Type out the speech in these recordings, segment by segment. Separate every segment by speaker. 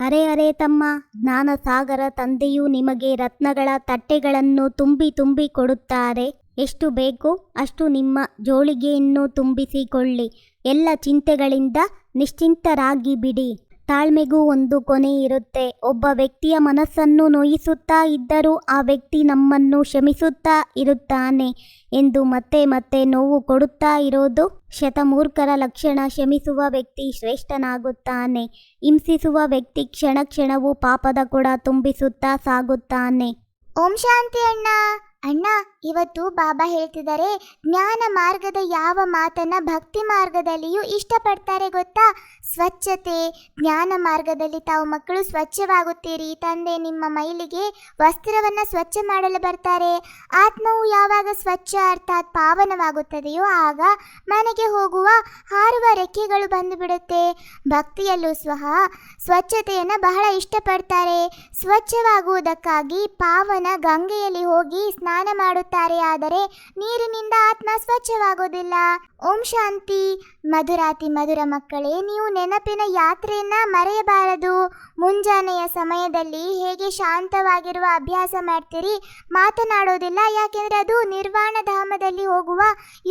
Speaker 1: ಅರೆ ಅರೆ ತಮ್ಮ ಜ್ಞಾನಸಾಗರ ತಂದೆಯು ನಿಮಗೆ ರತ್ನಗಳ ತಟ್ಟೆಗಳನ್ನು ತುಂಬಿ ತುಂಬಿ ಕೊಡುತ್ತಾರೆ. ಎಷ್ಟು ಬೇಕು ಅಷ್ಟು ನಿಮ್ಮ ಜೋಳಿಗೆಯನ್ನು ತುಂಬಿಸಿಕೊಳ್ಳಿ. ಎಲ್ಲ ಚಿಂತೆಗಳಿಂದ ನಿಶ್ಚಿಂತರಾಗಿ ಬಿಡಿ ತಾಳ್ಮೆಗೂ ಒಂದು ಕೊನೆ ಇರುತ್ತೆ. ಒಬ್ಬ ವ್ಯಕ್ತಿಯ ಮನಸ್ಸನ್ನು ನೋಯಿಸುತ್ತಾ ಇದ್ದರೂ ಆ ವ್ಯಕ್ತಿ ನಮ್ಮನ್ನು ಕ್ಷಮಿಸುತ್ತಾ ಇರುತ್ತಾನೆ ಎಂದು ಮತ್ತೆ ಮತ್ತೆ ನೋವು ಕೊಡುತ್ತಾ ಇರೋದು ಶತಮೂರ್ಖರ ಲಕ್ಷಣ. ಕ್ಷಮಿಸುವ ವ್ಯಕ್ತಿ ಶ್ರೇಷ್ಠನಾಗುತ್ತಾನೆ. ಹಿಂಸಿಸುವ ವ್ಯಕ್ತಿ ಕ್ಷಣ ಕ್ಷಣವೂ ಪಾಪದ ಕೂಡ ತುಂಬಿಸುತ್ತಾ ಸಾಗುತ್ತಾನೆ.
Speaker 2: ಓಂ ಶಾಂತಿ ಅಣ್ಣ. ಅಣ್ಣ, ಇವತ್ತು ಬಾಬಾ ಹೇಳ್ತಿದ್ದಾರೆ ಜ್ಞಾನ ಮಾರ್ಗದ ಯಾವ ಮಾತನ್ನ ಭಕ್ತಿ ಮಾರ್ಗದಲ್ಲಿಯೂ ಇಷ್ಟಪಡ್ತಾರೆ ಗೊತ್ತಾ? ಸ್ವಚ್ಛತೆ, ಜ್ಞಾನ ಮಾರ್ಗದಲ್ಲಿ ತಾವು ಮಕ್ಕಳು ಸ್ವಚ್ಛವಾಗುತ್ತೀರಿ, ತಂದೆ ನಿಮ್ಮ ಮೈಲಿಗೆ ವಸ್ತ್ರವನ್ನ ಸ್ವಚ್ಛ ಮಾಡಲು ಬರ್ತಾರೆ. ಆತ್ಮವು ಯಾವಾಗ ಸ್ವಚ್ಛ ಅರ್ಥಾತ್ ಪಾವನವಾಗುತ್ತದೆಯೋ ಆಗ ಮನೆಗೆ ಹೋಗುವ ಹಾರುವ ರೆಕ್ಕೆಗಳು ಬಂದು ಬಿಡುತ್ತೆ ಭಕ್ತಿಯಲ್ಲೂ ಸ್ವಹ ಸ್ವಚ್ಛತೆಯನ್ನು ಬಹಳ ಇಷ್ಟಪಡ್ತಾರೆ. ಸ್ವಚ್ಛವಾಗುವುದಕ್ಕಾಗಿ ಪಾವನ ಗಂಗೆಯಲ್ಲಿ ಹೋಗಿ ಸ್ನಾನ ಮಾಡುತ್ತಾರೆ, ಆದರೆ ನೀರಿನಿಂದ ಆತ್ಮ ಸ್ವಚ್ಛವಾಗೋದಿಲ್ಲ. ಓಂ ಶಾಂತಿ. ಮಧುರಾತಿ ಮಧುರ ಮಕ್ಕಳೇ, ನೀವು ನೆನಪಿನ ಯಾತ್ರೆಯನ್ನ ಮರೆಯಬಾರದು. ಮುಂಜಾನೆಯ ಸಮಯದಲ್ಲಿ ಹೇಗೆ ಶಾಂತವಾಗಿರುವ ಅಭ್ಯಾಸ ಮಾಡ್ತೀರಿ ಮಾತನಾಡೋದಿಲ್ಲ, ಯಾಕೆಂದ್ರೆ ಅದು ನಿರ್ವಾಣ ಧಾಮದಲ್ಲಿ ಹೋಗುವ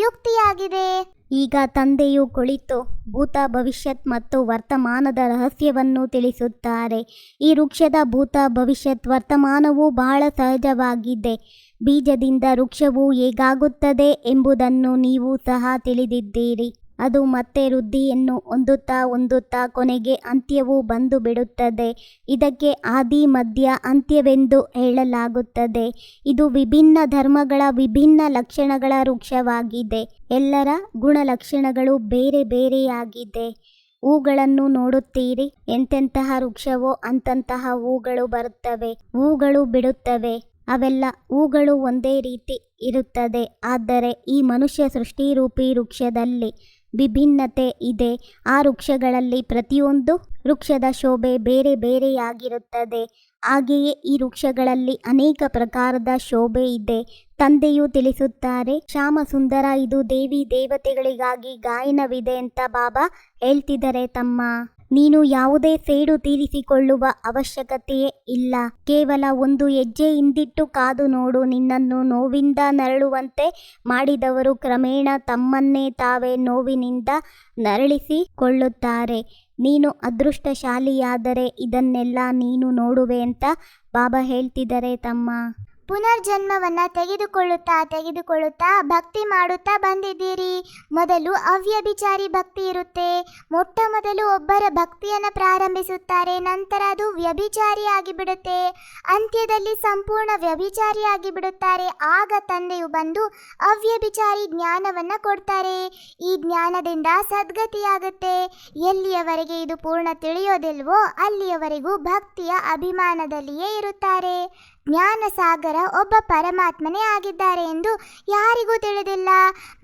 Speaker 2: ಯುಕ್ತಿಯಾಗಿದೆ.
Speaker 1: ಈಗ ತಂದೆಯು ಕುಳಿತು ಭೂತ ಭವಿಷ್ಯತ್ ಮತ್ತು ವರ್ತಮಾನದ ರಹಸ್ಯವನ್ನು ತಿಳಿಸುತ್ತಾರೆ. ಈ ವೃಕ್ಷದ ಭೂತ ಭವಿಷ್ಯತ್ ವರ್ತಮಾನವು ಬಹಳ ಸಹಜವಾಗಿದೆ. ಬೀಜದಿಂದ ವೃಕ್ಷವು ಹೇಗಾಗುತ್ತದೆ ಎಂಬುದನ್ನು ನೀವು ಸಹ ತಿಳಿದಿದ್ದೀರಿ. ಅದು ಮತ್ತೆ ವೃದ್ಧಿಯನ್ನು ಹೊಂದುತ್ತಾ ಹೊಂದುತ್ತಾ ಕೊನೆಗೆ ಅಂತ್ಯವು ಬಂದು ಬಿಡುತ್ತದೆ. ಇದಕ್ಕೆ ಆದಿ ಮಧ್ಯ ಅಂತ್ಯವೆಂದು ಹೇಳಲಾಗುತ್ತದೆ. ಇದು ವಿಭಿನ್ನ ಧರ್ಮಗಳ ವಿಭಿನ್ನ ಲಕ್ಷಣಗಳ ವೃಕ್ಷವಾಗಿದೆ. ಎಲ್ಲರ ಗುಣಲಕ್ಷಣಗಳು ಬೇರೆ ಬೇರೆಯಾಗಿದೆ. ಹೂಗಳನ್ನು ನೋಡುತ್ತೀರಿ, ಎಂತೆಂತಹ ವೃಕ್ಷವೋ ಅಂತಂತಹ ಹೂಗಳು ಬರುತ್ತವೆ. ಹೂಗಳು ಬಿಡುತ್ತವೆ. ಅವೆಲ್ಲ ಹೂಗಳು ಒಂದೇ ರೀತಿ ಇರುತ್ತದೆ. ಆದರೆ ಈ ಮನುಷ್ಯ ಸೃಷ್ಟಿರೂಪಿ ವೃಕ್ಷದಲ್ಲಿ ವಿಭಿನ್ನತೆ ಇದೆ. ಆ ವೃಕ್ಷಗಳಲ್ಲಿ ಪ್ರತಿಯೊಂದು ವೃಕ್ಷದ ಶೋಭೆ ಬೇರೆ ಬೇರೆಯಾಗಿರುತ್ತದೆ. ಹಾಗೆಯೇ ಈ ವೃಕ್ಷಗಳಲ್ಲಿ ಅನೇಕ ಪ್ರಕಾರದ ಶೋಭೆ ಇದೆ. ತಂದೆಯು ತಿಳಿಸುತ್ತಾರೆ, ಶ್ಯಾಮ ಸುಂದರ, ಇದು ದೇವಿ ದೇವತೆಗಳಿಗಾಗಿ ಗಾಯನವಿದೆ ಅಂತ ಬಾಬಾ ಹೇಳ್ತಿದ್ದಾರೆ ತಮ್ಮ ನೀನು ಯಾವುದೇ ಸೇಡು ತೀರಿಸಿಕೊಳ್ಳುವ ಅವಶ್ಯಕತೆಯೇ ಇಲ್ಲ. ಕೇವಲ ಒಂದು ಹೆಜ್ಜೆ ಹಿಂದಿಟ್ಟು ಕಾದು ನೋಡು. ನಿನ್ನನ್ನು ನೋವಿಂದ ನರಳುವಂತೆ ಮಾಡಿದವರು ಕ್ರಮೇಣ ತಮ್ಮನ್ನೇ ತಾವೇ ನೋವಿನಿಂದ ನರಳಿಸಿಕೊಳ್ಳುತ್ತಾರೆ ನೀನು ಅದೃಷ್ಟಶಾಲಿಯಾದರೆ ಇದನ್ನೆಲ್ಲ ನೀನು ನೋಡುವೆ ಅಂತ ಬಾಬಾ ಹೇಳ್ತಿದ್ದಾರೆ ತಮ್ಮ
Speaker 2: ಪುನರ್ಜನ್ಮವನ್ನ ತೆಗೆದುಕೊಳ್ಳುತ್ತಾ ತೆಗೆದುಕೊಳ್ಳುತ್ತಾ ಭಕ್ತಿ ಮಾಡುತ್ತಾ ಬಂದಿದ್ದೀರಿ. ಮೊದಲು ಅವ್ಯಭಿಚಾರಿ ಭಕ್ತಿ ಇರುತ್ತೆ. ಮೊಟ್ಟ ಮೊದಲು ಒಬ್ಬರ ಭಕ್ತಿಯನ್ನ ಪ್ರಾರಂಭಿಸುತ್ತಾರೆ. ನಂತರ ಅದು ವ್ಯಭಿಚಾರಿಯಾಗಿ ಬಿಡುತ್ತೆ ಅಂತ್ಯದಲ್ಲಿ ಸಂಪೂರ್ಣ ವ್ಯಭಿಚಾರಿಯಾಗಿ ಬಿಡುತ್ತಾರೆ ಆಗ ತಂದೆಯು ಬಂದು ಅವ್ಯಭಿಚಾರಿ ಜ್ಞಾನವನ್ನ ಕೊಡ್ತಾರೆ. ಈ ಜ್ಞಾನದಿಂದ ಸದ್ಗತಿಯಾಗುತ್ತೆ. ಎಲ್ಲಿಯವರೆಗೆ ಇದು ಪೂರ್ಣ ತಿಳಿಯೋದಿಲ್ವೋ ಅಲ್ಲಿಯವರೆಗೂ ಭಕ್ತಿಯ ಅಭಿಮಾನದಲ್ಲಿಯೇ ಇರುತ್ತಾರೆ. ಜ್ಞಾನ ಸಾಗರ ಒಬ್ಬ ಪರಮಾತ್ಮನೇ ಆಗಿದ್ದಾರೆ ಎಂದು ಯಾರಿಗೂ ತಿಳಿದಿಲ್ಲ.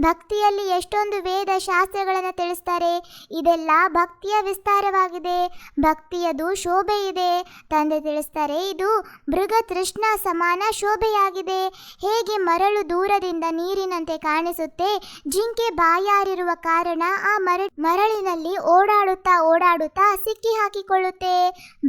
Speaker 2: ಭಕ್ತಿಯಲ್ಲಿ ಎಷ್ಟೊಂದು ವೇದ ಶಾಸ್ತ್ರಗಳನ್ನು ತಿಳಿಸ್ತಾರೆ. ಇದೆಲ್ಲ ಭಕ್ತಿಯ ವಿಸ್ತಾರವಾಗಿದೆ. ಭಕ್ತಿಯದು ಶೋಭೆ ಇದೆ ತಂದೆ ತಿಳಿಸ್ತಾರೆ, ಇದು ಮೃಗ ತೃಷ್ಣ ಸಮಾನ ಶೋಭೆಯಾಗಿದೆ. ಹೇಗೆ ಮರಳು ದೂರದಿಂದ ನೀರಿನಂತೆ ಕಾಣಿಸುತ್ತೆ, ಜಿಂಕೆ ಬಾಯಾರಿರುವ ಕಾರಣ ಆ ಮರ, ಮರಳಿನಲ್ಲಿ ಓಡಾಡುತ್ತಾ ಓಡಾಡುತ್ತಾ ಸಿಕ್ಕಿ ಹಾಕಿಕೊಳ್ಳುತ್ತೆ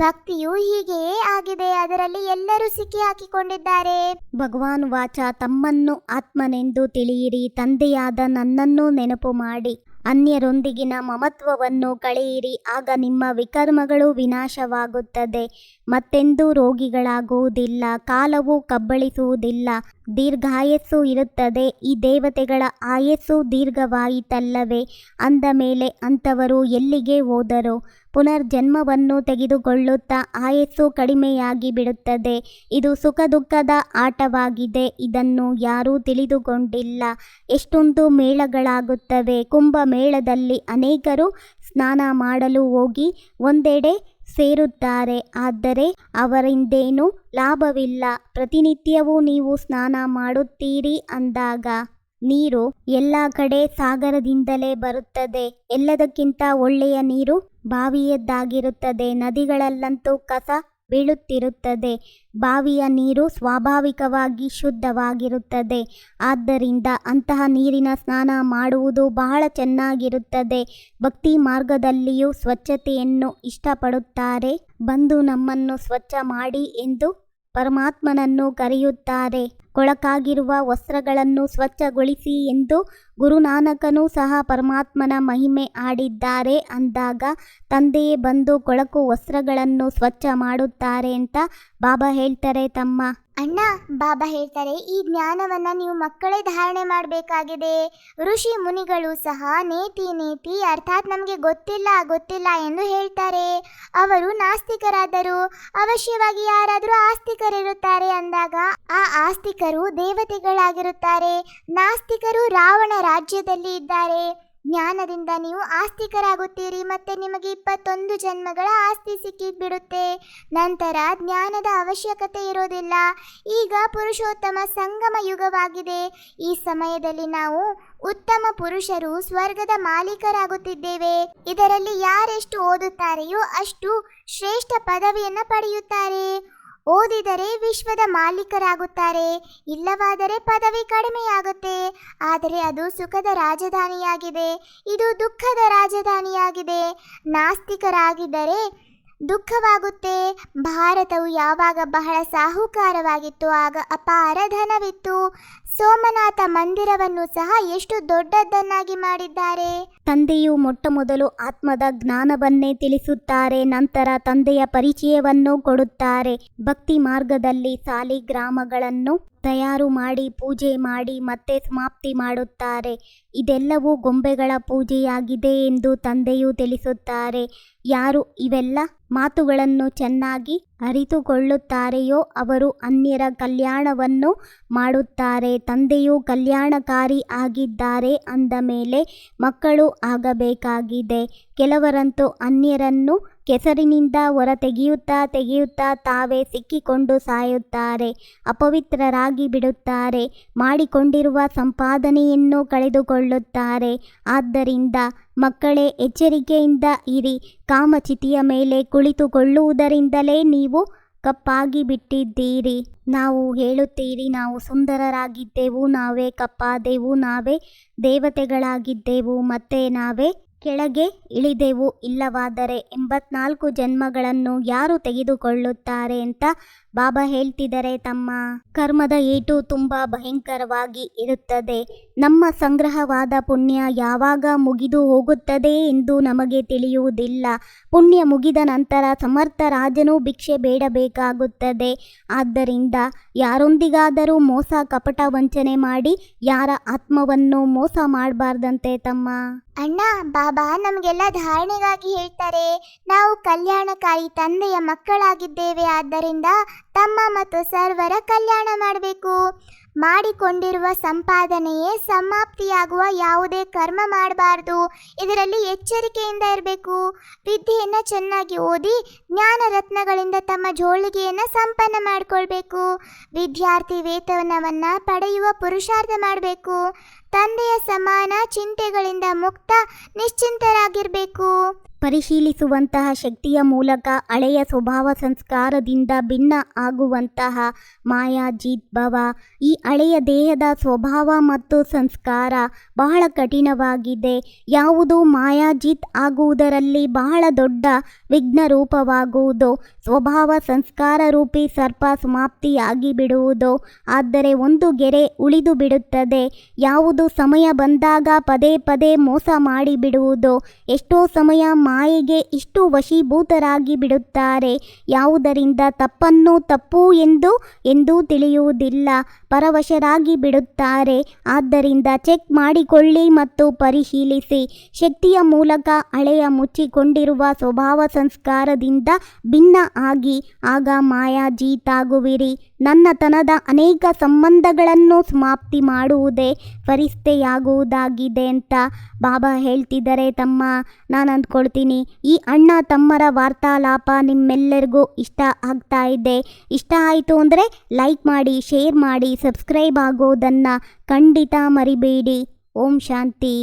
Speaker 2: ಭಕ್ತಿಯು ಹೀಗೆಯೇ ಆಗಿದೆ, ಅದರಲ್ಲಿ ಎಲ್ಲರೂ ಸಿಕ್ಕಿ ಹಾಕಿಕೊಂಡಿದ್ದಾರೆ.
Speaker 1: ಭಗವಾನ್ ವಾಚ ತಮ್ಮನ್ನು ಆತ್ಮನೆಂದು ತಿಳಿಯಿರಿ, ತಂದೆಯಾದ ನನ್ನನ್ನು ನೆನಪು ಮಾಡಿ. ಅನ್ಯರೊಂದಿಗಿನ ಮಮತ್ವವನ್ನು ಕಳೆಯಿರಿ, ಆಗ ನಿಮ್ಮ ವಿಕರ್ಮಗಳು ವಿನಾಶವಾಗುತ್ತದೆ. ಮತ್ತೆಂದೂ ರೋಗಿಗಳಾಗುವುದಿಲ್ಲ, ಕಾಲವು ಕಬ್ಬಳಿಸುವುದಿಲ್ಲ. ದೀರ್ಘಾಯಸ್ಸು ಇರುತ್ತದೆ. ಈ ದೇವತೆಗಳ ಆಯಸ್ಸು ದೀರ್ಘವಾಯಿತಲ್ಲವೇ? ಅಂದ ಮೇಲೆ ಅಂಥವರು ಎಲ್ಲಿಗೆ ಹೋದರು? ಪುನರ್ಜನ್ಮವನ್ನು ತೆಗೆದುಕೊಳ್ಳುತ್ತಾ ಆಯಸ್ಸು ಕಡಿಮೆಯಾಗಿ ಬಿಡುತ್ತದೆ. ಇದು ಸುಖ ದುಃಖದ ಆಟವಾಗಿದೆ. ಇದನ್ನು ಯಾರೂ ತಿಳಿದುಕೊಂಡಿಲ್ಲ. ಎಷ್ಟೊಂದು ಮೇಳಗಳಾಗುತ್ತವೆ. ಕುಂಭಮೇಳದಲ್ಲಿ ಅನೇಕರು ಸ್ನಾನ ಮಾಡಲು ಹೋಗಿ ಒಂದೆಡೆ ಸೇರುತ್ತಾರೆ. ಆದರೆ ಅವರಿಂದೇನು ಲಾಭವಿಲ್ಲ. ಪ್ರತಿನಿತ್ಯವೂ ನೀವು ಸ್ನಾನ ಮಾಡುತ್ತೀರಿ ಅಂದಾಗ ನೀರು ಎಲ್ಲ ಕಡೆ ಸಾಗರದಿಂದಲೇ ಬರುತ್ತದೆ. ಎಲ್ಲದಕ್ಕಿಂತ ಒಳ್ಳೆಯ ನೀರು ಬಾವಿಯದ್ದಾಗಿರುತ್ತದೆ. ನದಿಗಳಲ್ಲಂತೂ ಕಸ ಬೀಳುತ್ತಿರುತ್ತದೆ. ಬಾವಿಯ ನೀರು ಸ್ವಾಭಾವಿಕವಾಗಿ ಶುದ್ಧವಾಗಿರುತ್ತದೆ. ಆದ್ದರಿಂದ ಅಂತಹ ನೀರಿನ ಸ್ನಾನ ಮಾಡುವುದು ಬಹಳ ಚೆನ್ನಾಗಿರುತ್ತದೆ. ಭಕ್ತಿ ಮಾರ್ಗದಲ್ಲಿಯೂ ಸ್ವಚ್ಛತೆಯನ್ನು ಇಷ್ಟಪಡುತ್ತಾರೆ. ಬಂದು ನಮ್ಮನ್ನು ಸ್ವಚ್ಛ ಮಾಡಿ ಎಂದು ಪರಮಾತ್ಮನನ್ನು ಕರೆಯುತ್ತಾರೆ. ಕೊಳಕಾಗಿರುವ ವಸ್ತ್ರಗಳನ್ನು ಸ್ವಚ್ಛಗೊಳಿಸಿ ಎಂದು ಗುರುನಾನಕನೂ ಸಹ ಪರಮಾತ್ಮನ ಮಹಿಮೆ ಆಡಿದ್ದಾರೆ ಅಂದಾಗ ತಂದೆಯೇ ಬಂದು ಕೊಳಕು ವಸ್ತ್ರಗಳನ್ನು ಸ್ವಚ್ಛ ಮಾಡುತ್ತಾರೆ ಅಂತ ಬಾಬಾ ಹೇಳ್ತಾರೆ ತಮ್ಮ
Speaker 2: ಅಣ್ಣ, ಬಾಬಾ ಹೇಳ್ತಾರೆ, ಈ ಜ್ಞಾನವನ್ನ ನೀವು ಮಕ್ಕಳೇ ಧಾರಣೆ ಮಾಡಬೇಕಾಗಿದೆ. ಋಷಿ ಮುನಿಗಳು ಸಹ ನೇತಿ ನೇತಿ, ಅರ್ಥಾತ್ ನಮಗೆ ಗೊತ್ತಿಲ್ಲ ಗೊತ್ತಿಲ್ಲ ಎಂದು ಹೇಳ್ತಾರೆ. ಅವರು ನಾಸ್ತಿಕರಾದರು. ಅವಶ್ಯವಾಗಿ ಯಾರಾದರೂ ಆಸ್ತಿಕರಿರುತ್ತಾರೆ ಅಂದಾಗ ಆ ಆಸ್ತಿಕರು ದೇವತೆಗಳಾಗಿರುತ್ತಾರೆ. ನಾಸ್ತಿಕರು ರಾವಣ ರಾಜ್ಯದಲ್ಲಿ ಇದ್ದಾರೆ. ಜ್ಞಾನದಿಂದ ನೀವು ಆಸ್ತಿಕರಾಗುತ್ತೀರಿ ಮತ್ತೆ ನಿಮಗೆ ಇಪ್ಪತ್ತೊಂದು ಜನ್ಮಗಳ ಆಸ್ತಿ ಸಿಕ್ಕಿಬಿಡುತ್ತೆ. ನಂತರ ಜ್ಞಾನದ ಅವಶ್ಯಕತೆ ಇರೋದಿಲ್ಲ. ಈಗ ಪುರುಷೋತ್ತಮ ಸಂಗಮ ಯುಗವಾಗಿದೆ. ಈ ಸಮಯದಲ್ಲಿ ನಾವು ಉತ್ತಮ ಪುರುಷರು, ಸ್ವರ್ಗದ ಮಾಲೀಕರಾಗುತ್ತಿದ್ದೇವೆ. ಇದರಲ್ಲಿ ಯಾರೆಷ್ಟು ಓದುತ್ತಾರೆಯೋ ಅಷ್ಟು ಶ್ರೇಷ್ಠ ಪದವಿಯನ್ನು ಪಡೆಯುತ್ತಾರೆ. ಓದಿದರೆ ವಿಶ್ವದ ಮಾಲೀಕರಾಗುತ್ತಾರೆ, ಇಲ್ಲವಾದರೆ ಪದವಿ ಕಡಿಮೆಯಾಗುತ್ತೆ. ಆದರೆ ಅದು ಸುಖದ ರಾಜಧಾನಿಯಾಗಿದೆ, ಇದು ದುಃಖದ ರಾಜಧಾನಿಯಾಗಿದೆ. ನಾಸ್ತಿಕರಾಗಿದ್ದರೆ ದುಃಖವಾಗುತ್ತೆ, ಭಾರತವು ಯಾವಾಗ ಬಹಳ ಸಾಹುಕಾರವಾಗಿತ್ತು ಆಗ ಅಪಾರ ಧನವಿತ್ತು. ಸೋಮನಾಥ ಮಂದಿರವನ್ನು ಸಹ ಎಷ್ಟು ದೊಡ್ಡದನ್ನಾಗಿ ಮಾಡಿದ್ದಾರೆ?
Speaker 1: ತಂದೆಯು ಮೊಟ್ಟ ಮೊದಲು ಆತ್ಮದ ಜ್ಞಾನವನ್ನೇ ತಿಳಿಸುತ್ತಾರೆ, ನಂತರ ತಂದೆಯ ಪರಿಚಯವನ್ನು ಕೊಡುತ್ತಾರೆ. ಭಕ್ತಿ ಮಾರ್ಗದಲ್ಲಿ ಸಾಲಿಗ್ರಾಮಗಳನ್ನು ತಯಾರು ಮಾಡಿ, ಪೂಜೆ ಮಾಡಿ ಮತ್ತೆ ಸಮಾಪ್ತಿ ಮಾಡುತ್ತಾರೆ. ಇದೆಲ್ಲವೂ ಗೊಂಬೆಗಳ ಪೂಜೆಯಾಗಿದೆ ಎಂದು ತಂದೆಯು ತಿಳಿಸುತ್ತಾರೆ. ಯಾರು ಇವೆಲ್ಲ ಮಾತುಗಳನ್ನು ಚೆನ್ನಾಗಿ ಅರಿತುಕೊಳ್ಳುತ್ತಾರೆಯೋ ಅವರು ಅನ್ಯರ ಕಲ್ಯಾಣವನ್ನು ಮಾಡುತ್ತಾರೆ. ತಂದೆಯು ಕಲ್ಯಾಣಕಾರಿ ಆಗಿದ್ದಾರೆ ಅಂದ ಮೇಲೆ ಮಕ್ಕಳು ಆಗಬೇಕಾಗಿದೆ. ಕೆಲವರಂತೂ ಅನ್ಯರನ್ನು ಕೆಸರಿನಿಂದ ಹೊರ ತೆಗೆಯುತ್ತಾ ತೆಗೆಯುತ್ತಾ ತಾವೇ ಸಿಕ್ಕಿಕೊಂಡು ಸಾಯುತ್ತಾರೆ, ಅಪವಿತ್ರರಾಗಿ ಬಿಡುತ್ತಾರೆ, ಮಾಡಿಕೊಂಡಿರುವ ಸಂಪಾದನೆಯನ್ನು ಕಳೆದುಕೊಳ್ಳುತ್ತಾರೆ. ಆದ್ದರಿಂದ ಮಕ್ಕಳೇ, ಎಚ್ಚರಿಕೆಯಿಂದ ಇರಿ. ಕಾಮಚಿತಿಯ ಮೇಲೆ ಕುಳಿತುಕೊಳ್ಳುವುದರಿಂದಲೇ ನೀವು ಕಪ್ಪಾಗಿ ಬಿಟ್ಟಿದ್ದೀರಿ. ನಾವು ಹೇಳುತ್ತೀರಿ, ನಾವು ಸುಂದರರಾಗಿದ್ದೆವು, ನಾವೇ ಕಪ್ಪಾದೆವು, ನಾವೇ ದೇವತೆಗಳಾಗಿದ್ದೆವು, ಮತ್ತೆ ನಾವೇ ಕೆಳಗೆ ಇಳಿದೆವು ಇಲ್ಲವಾದರೆ ಎಂಬತ್ನಾಲ್ಕು ಜನ್ಮಗಳನ್ನು ಯಾರು ತೆಗೆದುಕೊಳ್ಳುತ್ತಾರೆ ಅಂತ ಬಾಬಾ ಹೇಳ್ತಿದ್ದಾರೆ, ತಮ್ಮ ಕರ್ಮದ ಏಟು ತುಂಬಾ ಭಯಂಕರವಾಗಿ ಇರುತ್ತದೆ. ನಮ್ಮ ಸಂಗ್ರಹವಾದ ಪುಣ್ಯ ಯಾವಾಗ ಮುಗಿದು ಹೋಗುತ್ತದೆ ಎಂದು ನಮಗೆ ತಿಳಿಯುವುದಿಲ್ಲ. ಪುಣ್ಯ ಮುಗಿದ ನಂತರ ಸಮರ್ಥ ರಾಜನು ಭಿಕ್ಷೆ ಬೇಡಬೇಕಾಗುತ್ತದೆ. ಆದ್ದರಿಂದ ಯಾರೊಂದಿಗಾದರೂ ಮೋಸ, ಕಪಟ ವಂಚನೆ ಮಾಡಿ, ಯಾರ ಆತ್ಮವನ್ನು ಮೋಸ ಮಾಡಬಾರ್ದಂತೆ ತಮ್ಮ
Speaker 2: ಅಣ್ಣ, ಬಾಬಾ ನಮಗೆಲ್ಲ ಧಾರಣೆಗಾಗಿ ಹೇಳ್ತಾರೆ. ನಾವು ಕಲ್ಯಾಣಕಾರಿ ತಂದೆಯ ಮಕ್ಕಳಾಗಿದ್ದೇವೆ. ಆದ್ದರಿಂದ ತಮ್ಮ ಮತ್ತು ಸರ್ವರ ಕಲ್ಯಾಣ ಮಾಡಬೇಕು. ಮಾಡಿಕೊಂಡಿರುವ ಸಂಪಾದನೆಯೇ ಸಮಾಪ್ತಿಯಾಗುವ ಯಾವುದೇ ಕರ್ಮ ಮಾಡಬಾರ್ದು. ಇದರಲ್ಲಿ ಎಚ್ಚರಿಕೆಯಿಂದ ಇರಬೇಕು. ವಿದ್ಯೆಯನ್ನು ಚೆನ್ನಾಗಿ ಓದಿ ಜ್ಞಾನ ರತ್ನಗಳಿಂದ ತಮ್ಮ ಜೋಳಿಗೆಯನ್ನು ಸಂಪನ್ನ ಮಾಡಿಕೊಳ್ಬೇಕು. ವಿದ್ಯಾರ್ಥಿ ವೇತನವನ್ನು ಪಡೆಯುವ ಪುರುಷಾರ್ಥ ಮಾಡಬೇಕು. ತಂದೆಯ ಸಮಾನ ಚಿಂತೆಗಳಿಂದ ಮುಕ್ತ, ನಿಶ್ಚಿಂತರಾಗಿರಬೇಕು.
Speaker 1: ಪರಿಶೀಲಿಸುವಂತಹ ಶಕ್ತಿಯ ಮೂಲಕ ಹಳೆಯ ಸ್ವಭಾವ ಸಂಸ್ಕಾರದಿಂದ ಭಿನ್ನ ಆಗುವಂತಹ ಮಾಯಾಜಿತ್ ಭವ ಈ ಹಳೆಯ ದೇಹದ ಸ್ವಭಾವ ಮತ್ತು ಸಂಸ್ಕಾರ ಬಹಳ ಕಠಿಣವಾಗಿದೆ. ಯಾವುದು ಮಾಯಾಜಿತ್ ಆಗುವುದರಲ್ಲಿ ಬಹಳ ದೊಡ್ಡ ವಿಘ್ನ ರೂಪವಾಗುವುದು ಸ್ವಭಾವ ಸಂಸ್ಕಾರ ರೂಪಿ ಸರ್ಪ ಸಮಾಪ್ತಿಯಾಗಿ ಬಿಡುವುದು ಆದರೆ ಒಂದು ಗೆರೆ ಉಳಿದು ಬಿಡುತ್ತದೆ ಯಾವುದು ಸಮಯ ಬಂದಾಗ ಪದೇ ಪದೇ ಮೋಸ ಮಾಡಿಬಿಡುವುದು. ಎಷ್ಟೋ ಸಮಯ ಮಾಯೆಗೆ ಇಷ್ಟು ವಶೀಭೂತರಾಗಿ ಬಿಡುತ್ತಾರೆ ಯಾವುದರಿಂದ ತಪ್ಪನ್ನು ತಪ್ಪು ಎಂದು, ಎಂದೂ ತಿಳಿಯುವುದಿಲ್ಲ. ಪರವಶರಾಗಿ ಬಿಡುತ್ತಾರೆ. ಆದ್ದರಿಂದ ಚೆಕ್ ಮಾಡಿಕೊಳ್ಳಿ ಮತ್ತು ಪರಿಶೀಲಿಸಿ. ಶಕ್ತಿಯ ಮೂಲಕ ಹಳೆಯ ಮುಚ್ಚಿಕೊಂಡಿರುವ ಸ್ವಭಾವ ಸಂಸ್ಕಾರದಿಂದ ಭಿನ್ನ ಆಗಿ. ಆಗ ಮಾಯಾಜೀತಾಗುವಿರಿ. ನನ್ನತನದ ಅನೇಕ ಸಂಬಂಧಗಳನ್ನು ಸಮಾಪ್ತಿ ಮಾಡುವುದೇ ಪರಿಸ್ಥೆಯಾಗುವುದಾಗಿದೆ ಅಂತ ಬಾಬಾ ಹೇಳ್ತಿದ್ದಾರೆ. ತಮ್ಮ, ನಾನು ಅಂದ್ಕೊಳ್ತೀನಿ, ಈ ಅಣ್ಣ ತಮ್ಮರ ವಾರ್ತಾಲಾಪ ನಿಮ್ಮೆಲ್ಲರಿಗೂ ಇಷ್ಟ ಆಗ್ತಾ ಇದೆ. ಇಷ್ಟ ಆಯಿತು ಅಂದರೆ ಲೈಕ್ ಮಾಡಿ ಶೇರ್ ಮಾಡಿ ಸಬ್ಸ್ಕ್ರೈಬ್ ಆಗೋದನ್ನು ಖಂಡಿತ ಮರಿಬೇಡಿ. ಓಂ ಶಾಂತಿ.